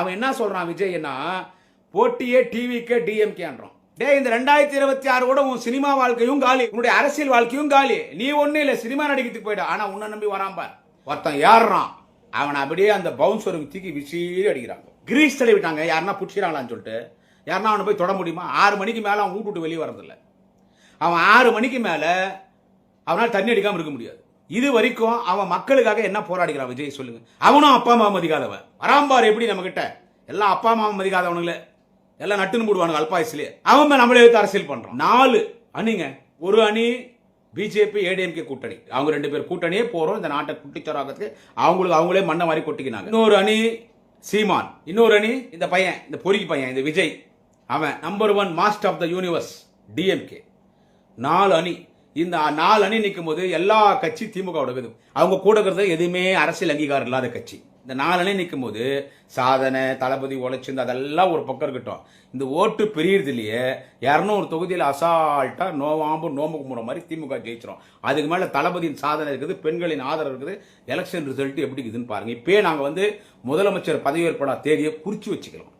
அவன் என்ன சொல்றான் விஜய்னா போட்டியே டிவிக்கே டிஎம்கேன்றான் டே இந்த ரெண்டாயிரத்தி இருபத்தி ஆறு கூட உன் சினிமா வாழ்க்கையும் காலி. உன்னுடைய அரசியல் வாழ்க்கையும் காலி. நீ ஒண்ணு இல்ல சினிமா நடிக்கிறதுக்கு போயிடு. ஆனா உன்னை நம்பி வரான் பார். ஒருத்தன் ஏறுறான். அவன் அப்படியே அந்த பவுன்சருக்கு தூக்கி விசீறி அடிக்கிறாங்க. கிரீஸ் தடவி விட்டாங்க. யாருன்னா பிடிச்சிடலாம்னு சொல்லிட்டு. யாருன்னா அவனை போய் தொட முடியுமா? ஆறு மணிக்கு மேல அவன் வீட்டு விட்டு வெளியே வரதில்லை அவன் ஆறு மணிக்கு மேல அவனால் தண்ணி அடிக்காம இருக்க முடியாது. இது வரைக்கும் அவன் மக்களுக்காக என்ன போராடிக்கிறான் விஜய் சொல்லுங்க. அவனும் அப்பா அம்மா மதிக்காதவன். வராம்பார் எப்படி நம்ம கிட்ட எல்லாம் அப்பா அம்மா மதிக்காதவனுங்களே. எல்லாம் நட்டுன்னு போடுவானுங்க அல்பாயுஸ்லயே அவன் நம்மளே எடுத்து அரசியல் பண்றான். நாலு அணிங்க. ஒரு அணி பிஜேபி ஏடிஎம்கே கூட்டணி. அவங்க ரெண்டு பேர் கூட்டணியே போறோம். இந்த நாட்டை குட்டிச்சோராக்கிறதுக்கு அவங்களுக்கு அவங்களே மண்ணை மாதிரி கொட்டிக்கினாங்க. இன்னொரு அணி சீமான். இன்னொரு அணி இந்த பையன் இந்த பொறுக்கி பையன் இந்த விஜய். அவன் number one master of the universe DMK நாலு அணி இந்த நாலு அணி நிற்கும் போது எல்லா கட்சி திமுக இருக்குது அவங்க கூட இருக்கிறது எதுவுமே அரசியல் அங்கீகாரம் இல்லாத கட்சி. இந்த நாலு அணி நிற்கும் போது சாதனை தளபதி உழைச்சிருந்து அதெல்லாம் ஒரு பக்கம் இருக்கட்டும். இந்த ஓட்டு பெரியது இல்லையே. இரநூறு தொகுதியில் அசால்ட்டாக நோவாம்பு நோம்பு கும்பிட்ற மாதிரி திமுக ஜெயிச்சிடும் அதுக்கு மேலே தளபதியின் சாதனை இருக்குது பெண்களின் ஆதரவு இருக்குது. எலெக்ஷன் ரிசல்ட் எப்படி இருக்குதுன்னு பாருங்கள் இப்போயே நாங்கள் வந்து முதலமைச்சர் பதவியேற்படா தேதியை குறித்து வச்சுக்கிறோம்.